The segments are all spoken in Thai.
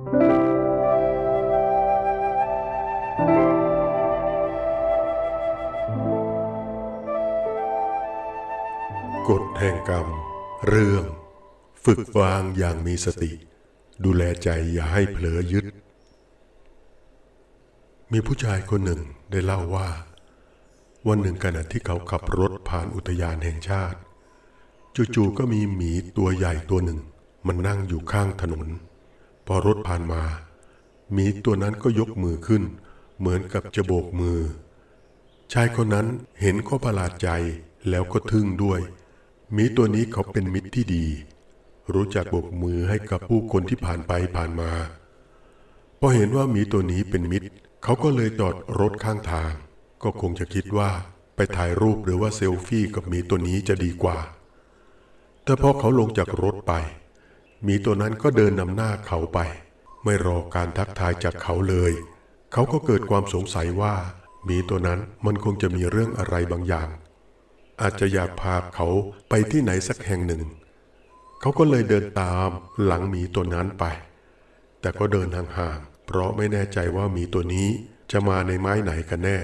กฎแห่งกรรม เรื่อง ฝึกวางอย่างมีสติ ดูแลใจอย่าให้เผลอยึด มีผู้ชายคนหนึ่งได้เล่าว่า วันหนึ่งขณะที่เขาขับรถผ่านอุทยานแห่งชาติ จู่ๆก็มีหมีตัวใหญ่ตัวหนึ่ง มันนั่งอยู่ข้างถนน อรถผ่านมาหมีตัวนั้นก็ยกมือขึ้น เหมือนกับจะโบกมือ ชายคนนั้นเห็นก็ประหลาดใจแล้วก็ทึ่งด้วยหมีตัวนี้เขาเป็นมิตรที่ดี รู้จักโบกมือให้กับผู้คนที่ผ่านไปผ่านมาพอเห็นว่าหมีตัวนี้เป็นมิตร เขาก็เลยจอดรถข้างทาง ก็คงจะคิดว่าไปถ่ายรูปหรือว่าเซลฟี่กับหมีตัวนี้จะดีกว่า แต่พอเขาลงจากรถไป หมีตัวนั้นก็เดินนำหน้าเขาไป ไม่รอการทักทายจากเขาเลย เขาก็เกิดความสงสัยว่าหมีตัวนั้นมันคงจะมีเรื่องอะไรบางอย่าง อาจจะอยากพาเขาไปที่ไหนสักแห่งหนึ่ง เขาก็เลยเดินตามหลังหมีตัวนั้นไป แต่ก็เดินห่างๆเพราะไม่แน่ใจว่าหมีตัวนี้จะมาในไม้ไหนกันแน่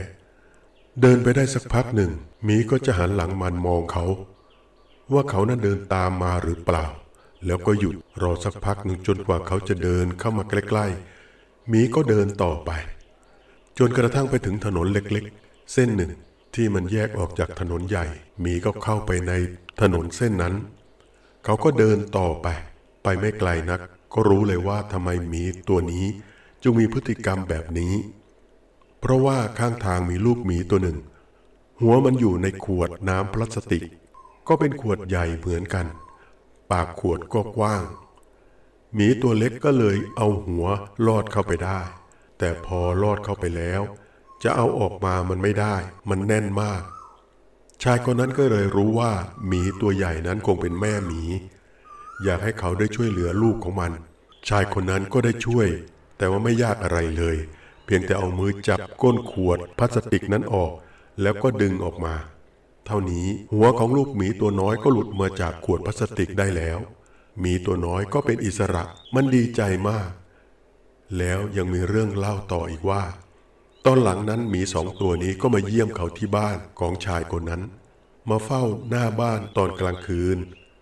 เดินไปได้สักพักหนึ่งหมีก็จะหันหลังมันมองเขา ว่าเขานั้นเดินตามมาหรือเปล่า แล้วก็หยุดรอสักพักหนึ่งจนกว่าเขาจะเดินเข้ามาใกล้ๆหมีก็เดินต่อไป จนกระทั่งไปถึงถนนเล็กๆ เส้นหนึ่งที่มันแยกออกจากถนนใหญ่หมีก็เข้าไปในถนนเส้นนั้น เขาก็เดินต่อไป ไปไม่ไกลนัก ก็รู้เลยว่าทำไมหมีตัวนี้จึงมีพฤติกรรมแบบนี้ เพราะว่าข้างทางมีลูกหมีตัวหนึ่ง หัวมันอยู่ในขวดน้ำพลาสติก ก็เป็นขวดใหญ่เหมือนกัน ปากขวดก็กว้าง หมีตัวเล็กก็เลยเอาหัวลอดเข้าไปได้ แต่พอลอดเข้าไปแล้ว จะเอาออกมามันไม่ได้ มันแน่นมาก ชายคนนั้นก็เลยรู้ว่าหมีตัวใหญ่นั้นคงเป็นแม่หมี อยากให้เขาได้ช่วยเหลือลูกของมัน ชายคนนั้นก็ได้ช่วย แต่ว่าไม่ยากอะไรเลย เพียงแต่เอามือจับก้นขวดพลาสติกนั้นออก แล้วก็ดึงออกมา เท่านี้หัวของลูกหมีตัวน้อยก็หลุดมาจากขวดพลาสติกได้แล้ว หมีตัวน้อยก็เป็นอิสระมันดีใจมาก แล้วยังมีเรื่องเล่าต่ออีกว่า ตอนหลังนั้นหมีสองตัวนี้ก็มาเยี่ยมเขาที่บ้านของชายคนนั้น มาเฝ้าหน้าบ้านตอนกลางคืน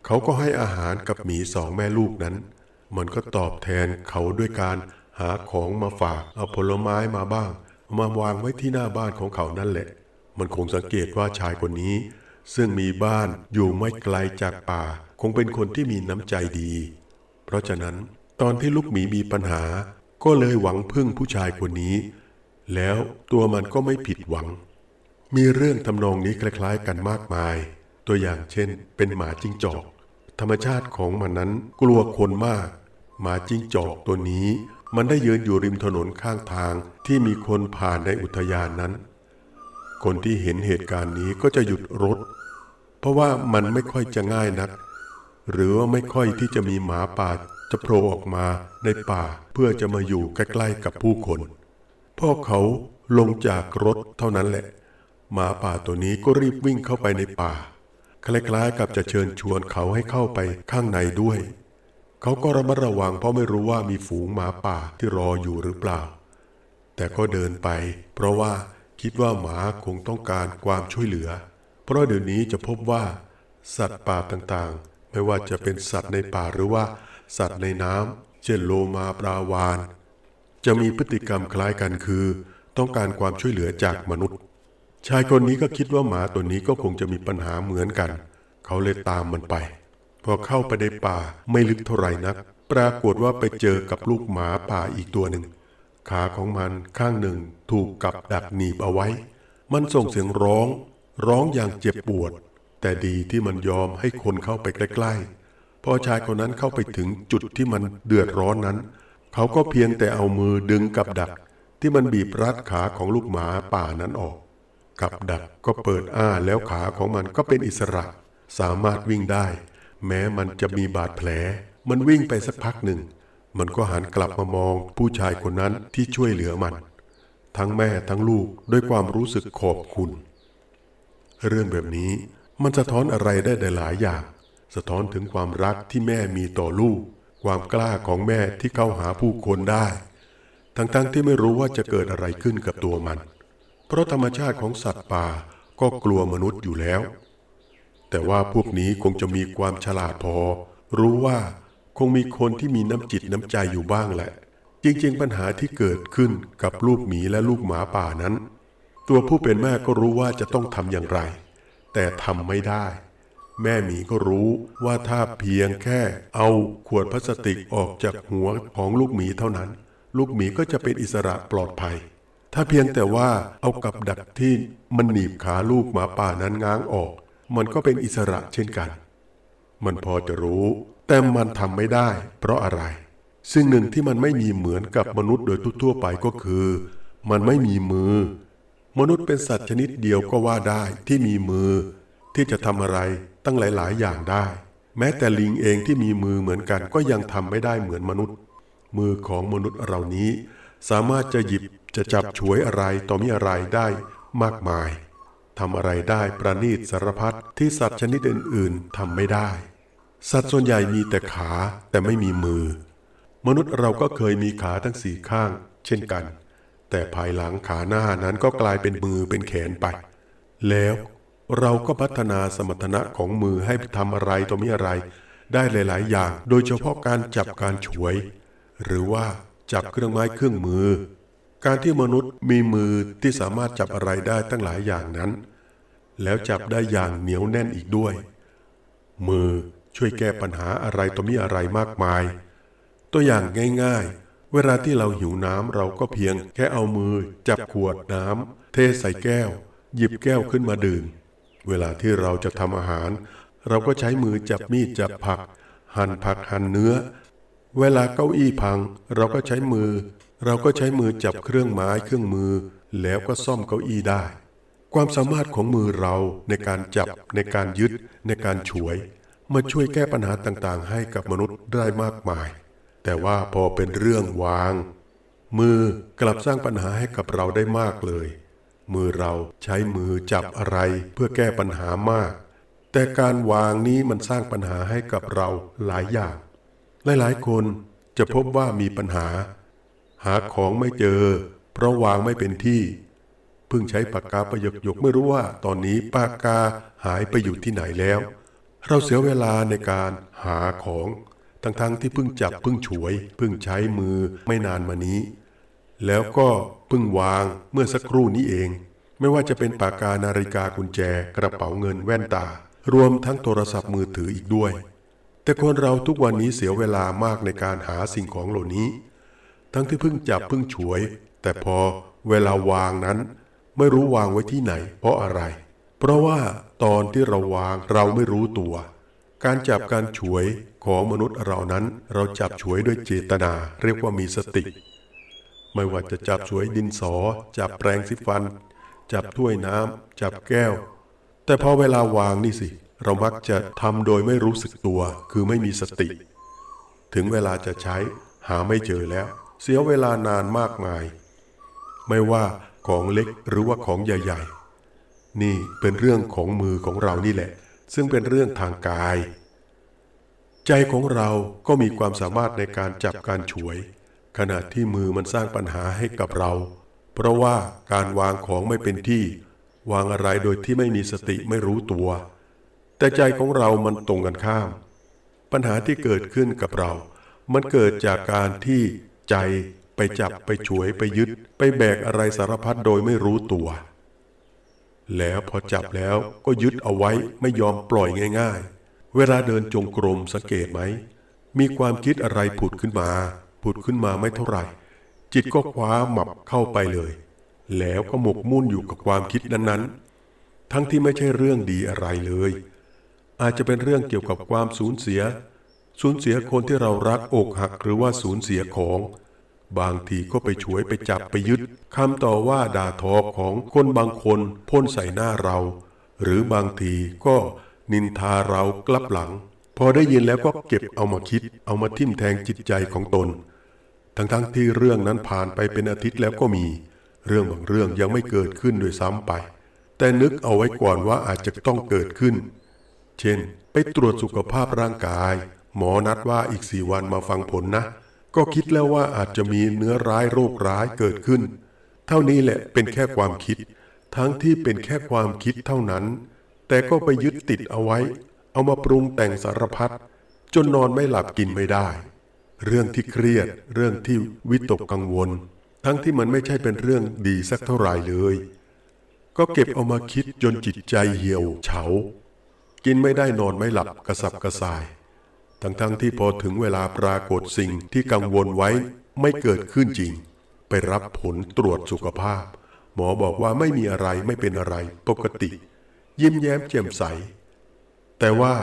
เขาก็ให้อาหารกับหมีสองแม่ลูกนั้น มันก็ตอบแทนเขาด้วยการหาของมาฝากเอาผลไม้มาบ้าง มาวางไว้ที่หน้าบ้านของเขานั่นแหละ มันคงสังเกตว่าชายคนนี้ ซึ่งมีบ้านอยู่ไม่ไกลจากป่า คงเป็นคนที่มีน้ำใจดี เพราะฉะนั้นตอนที่ลูกหมีมีปัญหา ก็เลยหวังพึ่งผู้ชายคนนี้ แล้วตัวมันก็ไม่ผิดหวัง มีเรื่องทำนองนี้คล้ายๆกันมากมาย ตัวอย่างเช่น เป็นหมาจิ้งจอก ธรรมชาติของมันนั้นกลัวคนมาก หมาจิ้งจอกตัวนี้ มันได้ยืนอยู่ริมถนนข้างทางที่มีคนผ่านในอุทยานนั้น คนที่เห็นเหตุการณ์นี้ก็จะหยุดรถ เพราะว่ามันไม่ค่อยจะง่ายนัก หรือว่าไม่ค่อยที่จะมีหมาป่าจะโผล่ออกมาในป่าเพื่อจะมาอยู่ใกล้ๆกับผู้คนพ่อเขาลงจากรถเท่านั้นแหละ หมาป่าตัวนี้ก็รีบวิ่งเข้าไปในป่า คล้ายๆกับจะเชิญชวนเขาให้เข้าไปข้างในด้วย เขาก็ระมัดระวังเพราะไม่รู้ว่ามีฝูงหมาป่าที่รออยู่หรือเปล่า แต่ก็เดินไป เพราะว่า คิดว่าหมาคงต้องการความช่วยเหลือ เพราะเดี๋ยวนี้จะพบว่า สัตว์ป่าต่างๆ ไม่ว่าจะเป็นสัตว์ในป่าหรือว่า สัตว์ในน้ำเช่นโลมาปลาวาน จะมีพฤติกรรมคล้ายกันคือ ต้องการความช่วยเหลือจากมนุษย์ ชายคนนี้ก็คิดว่าหมาตัวนี้ก็คงจะมีปัญหาเหมือนกัน เขาเลยตามมันไป พอเข้าไปในป่าไม่ลึกเท่าไหร่นัก ปรากฏว่าไปเจอกับลูกหมาป่าอีกตัวหนึ่ง ขาของมันข้างหนึ่งถูกกับดักหนีบเอาไว้ มันส่งเสียงร้อง ร้องอย่างเจ็บปวด แต่ดีที่มันยอมให้คนเข้าไปใกล้ ๆ พอชายคนนั้นเข้าไปถึงจุดที่มันเดือดร้อนนั้น เขาก็เพียงแต่เอามือดึงกับดัก ที่มันบีบรัดขาของลูกหมาป่านั้นออก กับดักก็เปิดอ้าแล้วขาของมันก็เป็นอิสระ สามารถวิ่งได้ แม้มันจะมีบาดแผล มันวิ่งไปสักพักหนึ่ง มันก็หันกลับมามองผู้ชายคนนั้นที่ช่วยเหลือมัน ทั้งแม่ทั้งลูกด้วยความรู้สึกขอบคุณ เรื่องแบบนี้มันสะท้อนอะไรได้หลายอย่าง สะท้อนถึงความรักที่แม่มีต่อลูก ความกล้าของแม่ที่เข้าหาผู้คนได้ ทั้งๆที่ไม่รู้ว่าจะเกิดอะไรขึ้นกับตัวมัน เพราะธรรมชาติของสัตว์ป่าก็กลัวมนุษย์อยู่แล้ว แต่ว่าพวกนี้คงจะมีความฉลาดพอ รู้ว่า คงมีคนที่มีน้ำจิตน้ำใจอยู่บ้างแหละ จริงๆ ปัญหาที่เกิดขึ้นกับลูกหมีและลูกหมาป่านั้น ตัวผู้เป็นแม่ก็รู้ว่าจะต้องทำอย่างไร แต่ทำไม่ได้ แม่หมีก็รู้ว่าถ้าเพียงแค่เอาขวดพลาสติกออกจากหัวของลูกหมีเท่านั้น ลูกหมีก็จะเป็นอิสระปลอดภัย ถ้าเพียงแต่ว่าเอากับดักที่มันหนีบขาลูกหมาป่านั้นง้างออก มันก็เป็นอิสระเช่นกัน มันพอจะรู้ แต่มันทำไม่ได้ เพราะอะไร สิ่งหนึ่งที่มันไม่มีเหมือนกับมนุษย์โดยทั่วไปก็คือ มันไม่มีมือ มนุษย์เป็นสัตว์ชนิดเดียวก็ว่าได้ที่มีมือ ที่จะทำอะไรตั้งหลาย ๆ อย่างได้ แม้แต่ลิงเองที่มีมือเหมือนกันก็ยังทำไม่ได้เหมือนมนุษย์ มือของมนุษย์เรานี้ สามารถจะหยิบจะจับฉวยอะไรต่อมีอะไรได้มากมายทำอะไรได้ประณีตสารพัดที่สัตว์ชนิดอื่น ๆทำไม่ได้ สัตว์ส่วนใหญ่มีแต่ขาแต่ไม่มีมือ มนุษย์เราก็เคยมีขาทั้งสี่ข้าง เช่นกัน แต่ภายหลังขาหน้านั้นก็กลายเป็นมือเป็นแขนไป แล้วเราก็พัฒนาสมรรถนะของมือให้ทำอะไรต่อมีอะไร ได้หลาย ๆ อย่าง โดยเฉพาะการจับการฉวย หรือว่าจับเครื่องไม้เครื่องมือ การที่มนุษย์มีมือที่สามารถจับอะไรได้ตั้งหลายอย่างนั้น แล้วจับได้อย่างเหนียวแน่นอีกด้วย มือ ช่วยแก้ปัญหาอะไรต่อมีอะไรมากมาย ตัวอย่างง่ายๆ เวลาที่เราหิวน้ำเราก็เพียง แค่เอามือ จับขวดน้ำเทใส่แก้ว หยิบแก้วขึ้นมาดื่ม เวลาที่เราจะทำอาหาร เราก็ใช้มือจับมีดจับผัก หั่นผักหั่นเนื้อ เวลาเก้าอี้พัง เราก็ใช้มือ เราก็ใช้มือจับเครื่องไม้เครื่องมือ แล้วก็ซ่อมเก้าอี้ได้ความสามารถของมือเราในการจับในการยึดในการฉวย มาช่วยแก้ปัญหาต่างๆ ให้กับมนุษย์ได้มากมาย แต่ว่าพอเป็นเรื่องวาง มือกลับสร้างปัญหาให้กับเราได้มากเลย มือเราใช้มือจับอะไรเพื่อแก้ปัญหามาก แต่การวางนี้มันสร้างปัญหาให้กับเราหลายอย่าง หลายๆ คนจะพบว่ามีปัญหา หาของไม่เจอ เพราะวางไม่เป็นที่เพิ่งใช้ปากกาประยกยกไม่รู้ว่า ตอนนี้ปากกาหายไปอยู่ที่ไหนแล้ว เราเสียเวลาในการหาของทั้งๆที่เพิ่งจับเพิ่งฉวยเพิ่งใช้มือไม่นานมานี้ แล้วก็เพิ่งวางเมื่อสักครู่นี้เอง ไม่ว่าจะเป็นปากกานาฬิกากุญแจกระเป๋าเงินแว่นตา รวมทั้งโทรศัพท์มือถืออีกด้วย แต่คนเราทุกวันนี้เสียเวลามากในการหาสิ่งของเหล่านี้ ทั้งที่เพิ่งจับเพิ่งฉวย แต่พอเวลาวางนั้น ไม่รู้วางไว้ที่ไหน เพราะอะไร เพราะว่าตอนที่เราวางเราไม่รู้ตัว การจับการฉวยของมนุษย์เรานั้น เราจับฉวยด้วยเจตนา เรียกว่ามีสติ ไม่ว่าจะจับฉวยดินสอ จับแปรงสีฟัน จับถ้วยน้ำจับแก้ว แต่พอเวลาวางนี่สิ เรามักจะทำโดยไม่รู้สึกตัว คือไม่มีสติ ถึงเวลาจะใช้หาไม่เจอแล้ว เสียเวลานานมากมาย ไม่ว่าของเล็กหรือว่าของใหญ่ ๆ นี่เป็นเรื่องของมือของเรานี่แหละ ซึ่งเป็นเรื่องทางกาย ใจของเราก็มีความสามารถในการจับการฉวย ขณะที่มือมันสร้างปัญหาให้กับเรา เพราะว่าการวางของไม่เป็นที่ วางอะไรโดยที่ไม่มีสติไม่รู้ตัว แต่ใจของเรามันตรงกันข้าม ปัญหาที่เกิดขึ้นกับเรา มันเกิดจากการที่ใจไปจับไปฉวยไปยึด ไปแบกอะไรสารพัดโดยไม่รู้ตัว แล้วพอจับแล้วก็ยึดเอาไว้ไม่ยอมปล่อยง่าย ๆ เวลาเดินจงกรมสังเกตไหม มีความคิดอะไรผุดขึ้นมา ผุดขึ้นมาไม่เท่าไหร่ จิตก็คว้าหมับเข้าไปเลย แล้วก็หมกมุ่นอยู่กับความคิดนั้นๆ ทั้งที่ไม่ใช่เรื่องดีอะไรเลย อาจจะเป็นเรื่องเกี่ยวกับความสูญเสีย สูญเสียคนที่เรารักอกหักหรือว่าสูญเสียของ บางทีก็ไปฉวยไปจับไปยึดคำต่อว่าด่าทอของคนบางคนพ่นใส่หน้าเรา หรือบางทีก็นินทาเรากลับหลัง พอได้ยินแล้วก็เก็บเอามาคิด เอามาทิ่มแทงจิตใจของตน ทั้งๆทที่เรื่องนั้นผ่านไปเป็นอาทิตย์แล้วก็มี เรื่องบางเรื่องยังไม่เกิดขึ้นโดวยซ้ำไป แต่นึกเอาไว้ก่อนว่าอาจจะต้องเกิดขึ้น เช่น ไปตรวจสุขภาพร่างกาย หมอนัดว่าอีกสี่วันมาฟังผลนะ ก็คิดแล้วว่าอาจจะมีเนื้อร้ายโรคร้ายเกิดขึ้น เท่านี้แหละเป็นแค่ความคิด ทั้งที่เป็นแค่ความคิดเท่านั้น แต่ก็ไปยึดติดเอาไว้ เอามาปรุงแต่งสารพัดจนนอนไม่หลับกินไม่ได้ เรื่องที่เครียด เรื่องที่วิตกกังวล ทั้งที่มันไม่ใช่เป็นเรื่องดีสักเท่าไหร่เลย ก็เก็บเอามาคิดจนจิตใจเหี่ยวเฉา กินไม่ได้นอนไม่หลับกระสับกระส่าย ทั้งๆที่พอถึงเวลาปรากฏสิ่งที่กังวลไว้ไม่เกิดขึ้นจริง ไปรับผลตรวจสุขภาพ หมอบอกว่าไม่มีอะไรไม่เป็นอะไรปกติ ยิ้มแย้มแจ่มใส แต่ว่า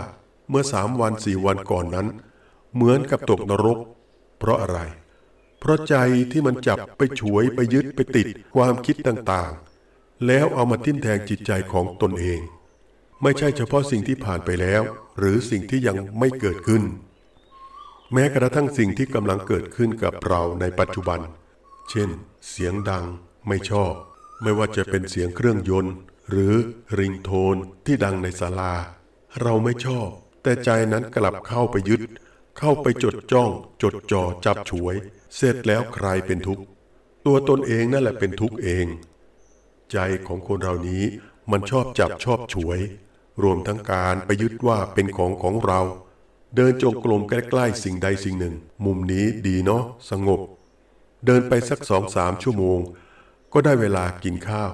เมื่อสามวันสี่วันก่อนนั้น เหมือนกับตกนรก เพราะอะไร เพราะใจที่มันจับไปฉวยไปยึดไปติดความคิดต่างๆ แล้วเอามาทิ่มแทงจิตใจของตนเอง ไม่ใช่เฉพาะสิ่งที่ผ่านไปแล้ว หรือสิ่งที่ยังไม่เกิดขึ้น แม้กระทั่งสิ่งที่กำลังเกิดขึ้นกับเราในปัจจุบัน เช่น เสียงดังไม่ชอบ ไม่ว่าจะเป็นเสียงเครื่องยนต์ หรือริงโทนที่ดังในศาลา เราไม่ชอบ แต่ใจนั้นกลับเข้าไปยึด เข้าไปจดจ้อง จดจ่อจับฉวย เสร็จแล้วใครเป็นทุกข์ตัวตนเองนั่นแหละเป็นทุกข์เอง ใจของคนเรานี้มันชอบจับชอบฉวย รวมทั้งการไปยึดว่าเป็นของของเรา เดินจงกรมใกล้ๆสิ่งใดสิ่งหนึ่ง มุมนี้ดีเนาะสงบ เดินไปสักสองสามชั่วโมง ก็ได้เวลากินข้าว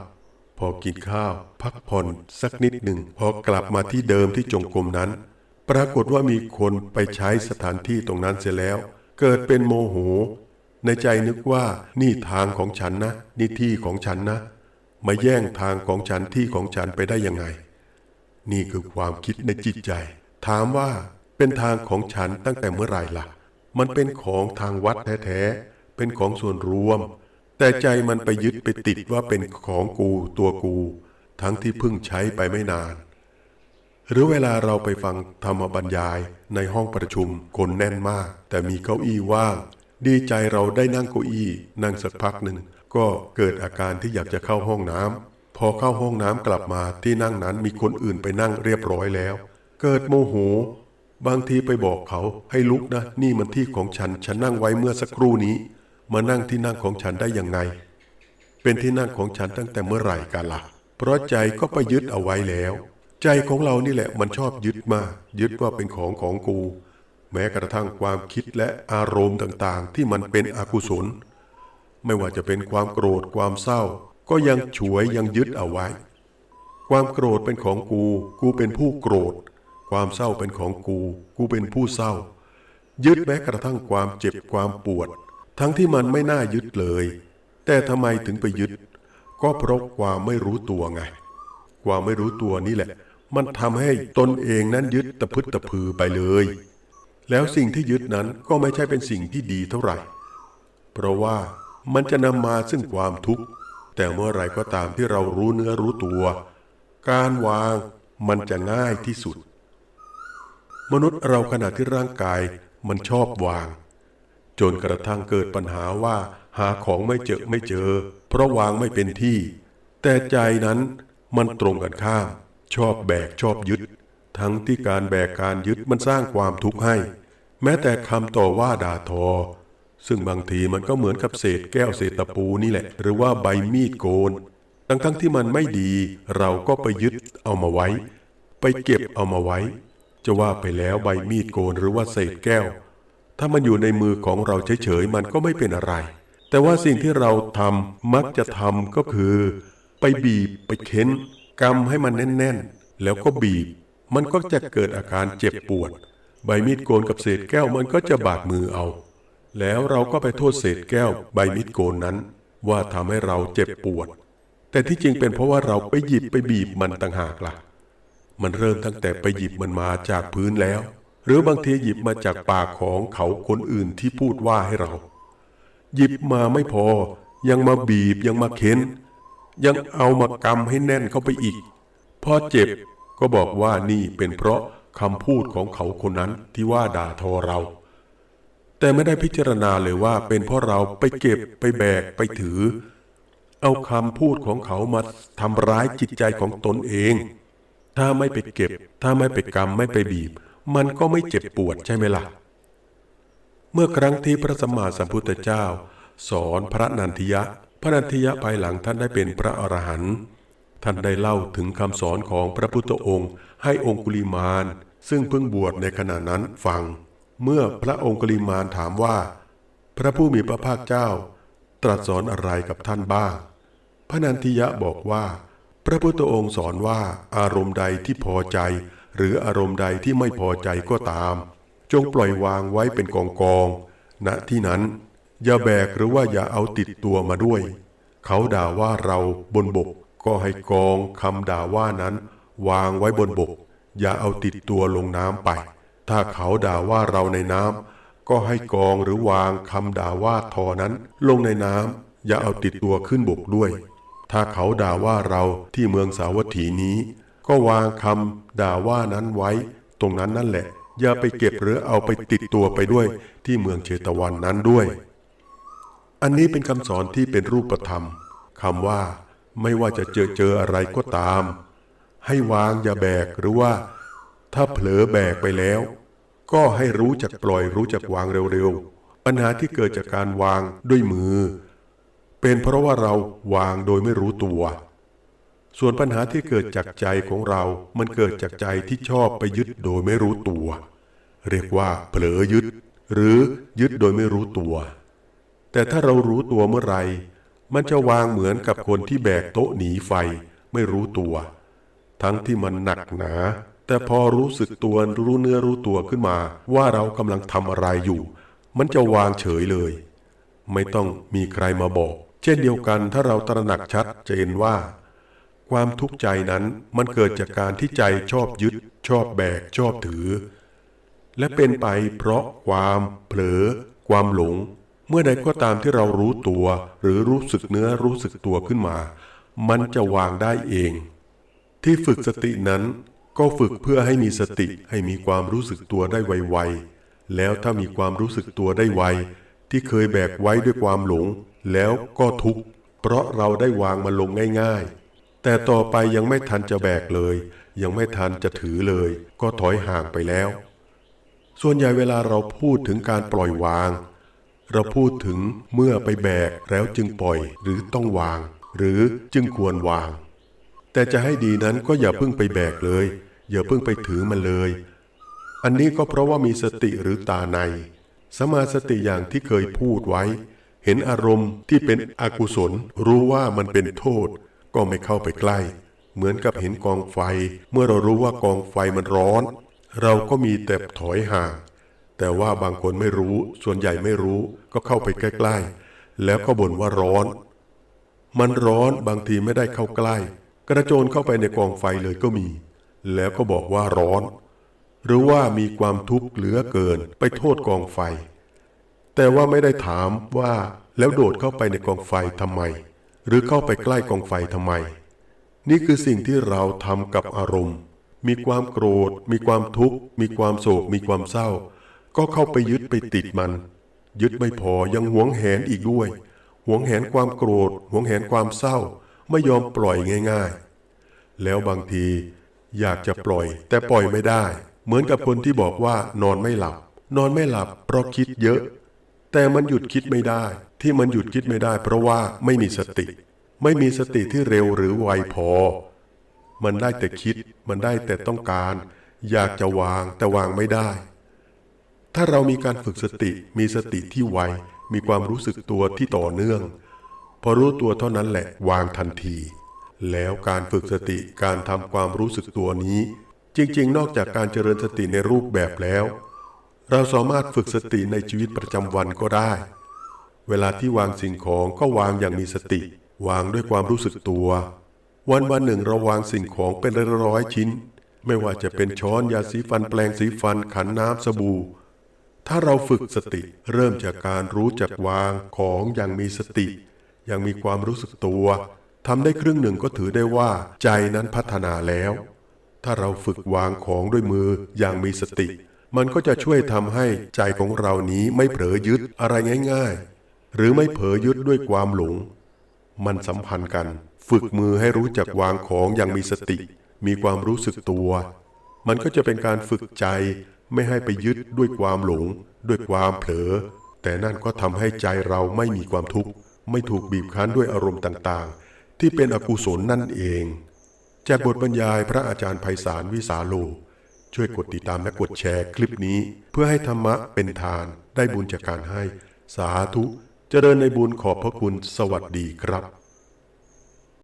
พอกินข้าว พักผ่อนสักนิดหนึ่ง พอกลับมาที่เดิมที่จงกรมนั้น ปรากฏว่ามีคนไปใช้สถานที่ตรงนั้นเสียแล้ว เกิดเป็นโมโห ในใจนึกว่านี่ทางของฉันนะ นี่ที่ของฉันนะ มาแย่งทางของฉันที่ของฉันไปได้ยังไง นี่คือความคิดในจิตใจ ถามว่าเป็นทางของฉันตั้งแต่เมื่อไหร่ล่ะ มันเป็นของทางวัดแท้ๆ เป็นของส่วนรวม แต่ใจมันไปยึดไปติดว่าเป็นของกูตัวกู ทั้งที่เพิ่งใช้ไปไม่นาน หรือเวลาเราไปฟังธรรมบรรยายในห้องประชุมคนแน่นมาก แต่มีเก้าอี้ว่าง ดีใจเราได้นั่งเก้าอี้ นั่งสักพักหนึ่งก็เกิดอาการที่อยากจะเข้าห้องน้ำ พอเข้าห้องน้ำกลับมาที่นั่งนั้นมีคนอื่นไปนั่งเรียบร้อยแล้ว เกิดโมโห บางทีไปบอกเขาให้ลุกนะ นี่มันที่ของฉัน ฉันนั่งไว้เมื่อสักครู่นี้ มานั่งที่นั่งของฉันได้ยังไง เป็นที่นั่งของฉันตั้งแต่เมื่อไหร่กันละ่ะ เพราะใจก็ไปยึดเอาไว้แล้ว ใจของเรานี่แหละมันชอบยึดมากยึดว่าเป็นของของกู แม้กระทั่งความคิดและอารมณ์ต่างๆ ที่มันเป็นอกุศล ไม่ว่าจะเป็นความโกรธความเศร้า ก็ยังฉวยยังยึดเอาไว้ ความโกรธเป็นของกู กูเป็นผู้โกรธ ความเศร้าเป็นของกู กูเป็นผู้เศร้า ยึดแม้กระทั่งความเจ็บความปวด ทั้งที่มันไม่น่ายึดเลย แต่ทำไมถึงไปยึด ก็เพราะความไม่รู้ตัวไง ความไม่รู้ตัวนี่แหละ มันทำให้ตนเองนั้นยึดตะพึดตะพือไปเลย แล้วสิ่งที่ยึดนั้นก็ไม่ใช่เป็นสิ่งที่ดีเท่าไหร่ เพราะว่ามันจะนำมาซึ่งความทุกข์ แต่เมื่อไรก็ตามที่เรารู้เนื้อรู้ตัว การวางมันจะง่ายที่สุด มนุษย์เราขณะที่ร่างกายมันชอบวาง จนกระทั่งเกิดปัญหาว่า หาของไม่เจอไม่เจอ เพราะวางไม่เป็นที่ แต่ใจนั้นมันตรงกันข้าม ชอบแบกชอบยึด ทั้งที่การแบกการยึดมันสร้างความทุกข์ให้ แม้แต่คำต่อว่าด่าทอ ซึ่งบางทีมันก็เหมือนกับเศษแก้วเศษตะปูนี่แหละ หรือว่าใบมีดโกน ทั้งทั้งๆที่มันไม่ดี เราก็ไปยึดเอามาไว้ ไปเก็บเอามาไว้ จะว่าไปแล้วใบมีดโกนหรือว่าเศษแก้ว ถ้ามันอยู่ในมือของเราเฉยๆมันก็ไม่เป็นอะไร แต่ว่าสิ่งที่เราทำมักจะทำก็คือ ไปบีบไปเค้นกำให้มันแน่นๆ แล้วก็บีบ มันก็จะเกิดอาการเจ็บปวด ใบมีดโกนกับเศษแก้วมันก็จะบาดมือเอา แล้วเราก็ไปโทษเศษแก้วใบมีดโกนนั้น ว่าทำให้เราเจ็บปวด แต่ที่จริงเป็นเพราะว่าเราไปหยิบไปบีบมันต่างหากล่ะ มันเริ่มตั้งแต่ไปหยิบมันมาจากพื้นแล้ว หรือบางทีหยิบมาจากปากของเขาคนอื่นที่พูดว่าให้เรา หยิบมาไม่พอ ยังมาบีบยังมาเค้น ยังเอามากำให้แน่นเข้าไปอีก พอเจ็บก็บอกว่านี่เป็นเพราะคำพูดของเขาคนนั้นที่ว่าด่าทอเรา แต่ไม่ได้พิจารณาเลยว่าเป็นเพราะเราไปเก็บไปแบกไปถือ เอาคำพูดของเขามาทำร้ายจิตใจของตนเอง ถ้าไม่ไปเก็บ ถ้าไม่ไปกำไม่ไปบีบ มันก็ไม่เจ็บปวดใช่ไหมล่ะ เมื่อครั้งที่พระสัมมาสัมพุทธเจ้า สอนพระนันทิยะ พระนันทิยะภายหลังท่านได้เป็นพระอรหันต์ท่านได้เล่าถึงคำสอนของพระพุทธองค์ ให้องคุลิมาน ซึ่งเพิ่งบวชในขณะนั้นฟัง เมื่อพระองคุลิมานถามว่า พระผู้มีพระภาคเจ้า ตรัสสอนอะไรกับท่านบ้าง พระนันทิยะบอกว่า พระพุทธองค์สอนว่าอารมณ์ใดที่พอใจ หรืออารมณ์ใดที่ไม่พอใจก็ตาม จงปล่อยวางไว้เป็นกองกองๆณที่นั้น อย่าแบกหรือว่าอย่าเอาติดตัวมาด้วย เขาด่าว่าเราบนบก ก็ให้กองคำด่าว่านั้น วางไว้บนบก อย่าเอาติดตัวลงน้ำไป ถ้าเขาด่าว่าเราในน้ำก็ให้กองหรือวางคำด่าว่าทอนั้น ลงในน้ำอย่าเอาติดตัวขึ้นบกด้วย ถ้าเขาด่าว่าเราที่เมืองสาวัตถีนี้ ก็วางคำด่าว่านั้นไว้ ตรงนั้นนั่นแหละ อย่าไปเก็บหรือเอาไปติดตัวไปด้วย ที่เมืองเชตวันนั้นด้วย อันนี้เป็นคำสอนที่เป็นรูปธรรมคำว่า ไม่ว่าจะเจอเจออะไรก็ตาม ให้วางอย่าแบกหรือว่า ถ้าเผลอแบกไปแล้ว ก็ให้รู้จักปล่อยรู้จักวางเร็วๆ ปัญหาที่เกิดจากการวางด้วยมือ เป็นเพราะว่าเราวางโดยไม่รู้ตัว ส่วนปัญหาที่เกิดจากใจของเรา มันเกิดจากใจที่ชอบไปยึดโดยไม่รู้ตัว เรียกว่าเผลอยึด หรือยึดโดยไม่รู้ตัว แต่ถ้าเรารู้ตัวเมื่อไหร่มันจะวางเหมือนกับคนที่แบกโต๊ะหนีไฟไม่รู้ตัว ทั้งที่มันหนักหนา แต่พอรู้สึกตัวรู้เนื้อรู้ตัวขึ้นมา ว่าเรากำลังทำอะไรอยู่ มันจะวางเฉยเลย ไม่ต้องมีใครมาบอก เช่นเดียวกันถ้าเราตระหนักชัดเจนว่า ความทุกข์ใจนั้นมันเกิดจากการที่ใจชอบยึด ชอบแบก ชอบถือ และเป็นไปเพราะความเผลอ ความหลง เมื่อใดก็ตามที่เรารู้ตัว หรือรู้สึกเนื้อรู้สึกตัวขึ้นมา มันจะวางได้เอง ที่ฝึกสตินั้น ก็ฝึกเพื่อให้มีสติให้มีความรู้สึกตัวได้ไวๆ แล้วถ้ามีความรู้สึกตัวได้ไว ที่เคยแบกไว้ด้วยความหลง แล้วก็ทุกข์ เพราะเราได้วางมันลงง่ายๆ แต่ต่อไปยังไม่ทันจะแบกเลย ยังไม่ทันจะถือเลย ก็ถอยห่างไปแล้ว ส่วนใหญ่เวลาเราพูดถึงการปล่อยวาง เราพูดถึงเมื่อไปแบกแล้วจึงปล่อยหรือต้องวาง หรือจึงควรวาง แต่จะให้ดีนั้นก็อย่าเพิ่งไปแบกเลย อย่าเพิ่งไปถือมันเลย อันนี้ก็เพราะว่ามีสติหรือตาใน สมาสติอย่างที่เคยพูดไว้ เห็นอารมณ์ที่เป็นอกุศล รู้ว่ามันเป็นโทษ ก็ไม่เข้าไปใกล้ เหมือนกับเห็นกองไฟ เมื่อเรารู้ว่ากองไฟมันร้อน เราก็มีแต่ถอยห่าง แต่ว่าบางคนไม่รู้ ส่วนใหญ่ไม่รู้ก็เข้าไปใกล้ ๆ แล้วก็บ่นว่าร้อน มันร้อนบางทีไม่ได้เข้าใกล้ กระโจนเข้าไปในกองไฟเลยก็มี แล้วก็บอกว่าร้อน หรือว่ามีความทุกข์เหลือเกินไปโทษกองไฟ แต่ว่าไม่ได้ถามว่าแล้วโดดเข้าไปในกองไฟทำไม หรือเข้าไปใกล้กองไฟทำไม นี่คือสิ่งที่เราทำกับอารมณ์ มีความโกรธ มีความทุกข์ มีความโศก มีความเศร้า ก็เข้าไปยึดไปติดมัน ยึดไม่พอยังหวงแหนอีกด้วย หวงแหนความโกรธ หวงแหนความเศร้า ไม่ยอมปล่อยง่าย ๆ แล้วบางที อยากจะปล่อย แต่ปล่อยไม่ได้ เหมือนกับคนที่บอกว่านอนไม่หลับ นอนไม่หลับเพราะคิดเยอะ แต่มันหยุดคิดไม่ได้ ที่มันหยุดคิดไม่ได้ เพราะว่าไม่มีสติ ไม่มีสติที่เร็วหรือไวพอ มันได้แต่คิด มันได้แต่ต้องการ อยากจะวางแต่วางไม่ได้ ถ้าเรามีการฝึกสติ มีสติที่ไว มีความรู้สึกตัวที่ต่อเนื่อง พอรู้ตัวเท่านั้นแหละวางทันที แล้วการฝึกสติการทำความรู้สึกตัวนี้ จริง ๆ นอกจากการเจริญสติในรูปแบบแล้ว เราสามารถฝึกสติในชีวิตประจำวันก็ได้ เวลาที่วางสิ่งของก็วางอย่างมีสติ วางด้วยความรู้สึกตัว วันวันหนึ่งเราวางสิ่งของเป็นร้อยๆชิ้น ไม่ว่าจะเป็นช้อนยาสีฟันแปลงสีฟันขันน้ำสบู่ ถ้าเราฝึกสติเริ่มจากการรู้จักวางของอย่างมีสติ อย่างมีความรู้สึกตัว ทำได้ครึ่งหนึ่งก็ถือได้ว่าใจนั้นพัฒนาแล้ว ถ้าเราฝึกวางของด้วยมืออย่างมีสติ มันก็จะช่วยทำให้ใจของเรานี้ไม่เผลอยึดอะไรง่าย ๆ หรือไม่เผลอยึดด้วยความหลง มันสัมพันธ์กัน ฝึกมือให้รู้จักวางของอย่างมีสติ มีความรู้สึกตัว มันก็จะเป็นการฝึกใจไม่ให้ไปยึดด้วยความหลง ด้วยความเผลอ แต่นั่นก็ทำให้ใจเราไม่มีความทุกข์ ไม่ถูกบีบคั้นด้วยอารมณ์ต่างๆ ที่เป็นอกุศลนั่นเอง จากบทบรรยายพระอาจารย์ไพศาลวิสาโล ช่วยกดติดตามและกดแชร์คลิปนี้ เพื่อให้ธรรมะเป็นทานได้บุญจากการให้ สาธุเจริญในบุญขอบพระคุณสวัสดีครับ